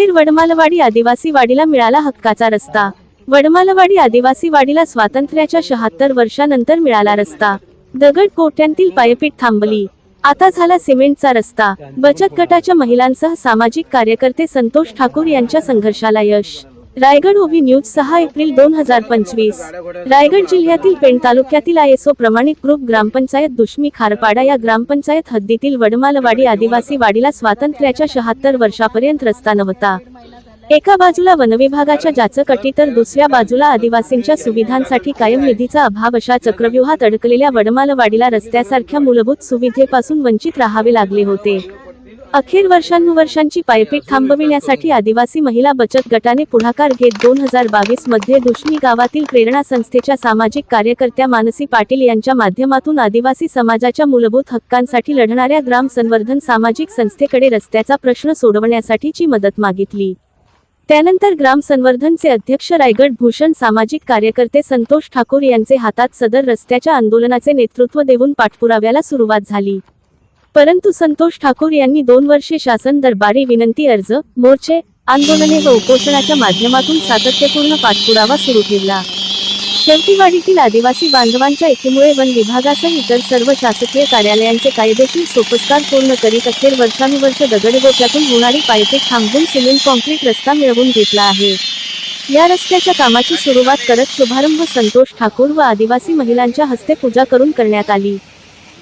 अखेर वडमालवाडी आदिवासी वाडीला मिळाला हक्काचा रस्ता. वडमालवाडी आदिवासी वाडीला स्वातंत्र्याच्या शहात्तर वर्षानंतर मिळाला रस्ता. दगड कोट्यांतील पायपीट थांबली. आता झाला सिमेंटचा रस्ता. बचत गटाच्या महिलांसह सामाजिक कार्यकर्ते संतोष ठाकूर यांच्या संघर्षाला यश. रायगड ओबी न्यूज सहा एप्रिल दोन हजार पंचवीस. रायगड जिल्ह्यातील पेण तालुक्यातील आय एस ओ प्रमाणित ग्रुप ग्रामपंचायत दुष्मी खारपाडा या ग्रामपंचायत हद्दीतील वडमालवाडी आदिवासी वाडीला स्वातंत्र्याच्या शहात्तर वर्षापर्यंत रस्ता नव्हता. एका बाजूला वनविभागाच्या जाचकटी तर दुसऱ्या बाजूला आदिवासींच्या सुविधांसाठी कायम निधीचा अभाव अशा चक्रव्यूहात अडकलेल्या वडमालवाडीला रस्त्यासारख्या मूलभूत सुविधेपासून वंचित राहावे लागले होते. अखेर वर्षानुवर्षांची पायपीट थांबविण्यासाठी आदिवासी महिला बचत गटाने पुढाकार घेत दोन हजार बावीसमध्ये दुष्मी गावातील प्रेरणा संस्थेच्या सामाजिक कार्यकर्त्या मानसी पाटील यांच्या माध्यमातून आदिवासी समाजाच्या मूलभूत हक्कांसाठी लढणाऱ्या ग्राम संवर्धन सामाजिक संस्थेकडे रस्त्याचा प्रश्न सोडवण्यासाठीची मदत मागितली. त्यानंतर ग्राम संवर्धनचे अध्यक्ष रायगड भूषण सामाजिक कार्यकर्ते संतोष ठाकूर यांचे हातात सदर रस्त्याच्या आंदोलनाचे नेतृत्व देऊन पाठपुराव्याला सुरुवात झाली. परंतु संतोष ठाकूर यांनी दोन वर्षे शासन दरबारी विनंती अर्ज मोर्चे आंदोलने व उपोषणाच्या माध्यमातून सातत्यपूर्ण पाठपुरावा सुरू ठेवला. शेवटीवाडीतील आदिवासी बांधवांच्या एकीमुळे वन विभागासह इतर सर्व शासकीय कार्यालयांचे कायदेशीर सोपस्कार पूर्ण करीत अखेर वर्षानुवर्ष दगडगोट्यातून होणारी पायपीट थांबवून सिमेंट कॉन्क्रीट रस्ता मिळवून घेतला आहे. या रस्त्याच्या कामाची सुरुवात करत शुभारंभ संतोष ठाकूर व आदिवासी महिलांच्या हस्ते पूजा करून करण्यात आली.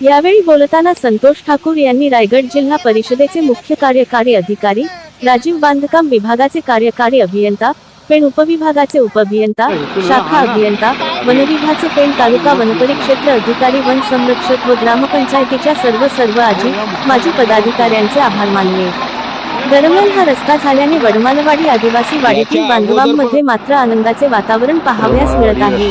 यावेळी बोलताना संतोष ठाकूर यांनी रायगड जिल्हा परिषदेचे मुख्य कार्यकारी अधिकारी राजीव बांधकाम विभागाचे कार्यकारी अभियंता पेण उपविभागाचे उपअभियंता शाखा अभियंता वनविभागाचे पेण तालुका वनपरिक्षेत्र अधिकारी वन संरक्षक व ग्रामपंचायतीच्या सर्व सर्व आजी माजी पदाधिकाऱ्यांचे आभार मानले. दरम्यान हा रस्ता झाल्याने वडमालवाडी आदिवासी वाडीतील बांधवांमध्ये मात्र आनंदाचे वातावरण पाहावयास मिळत आहे.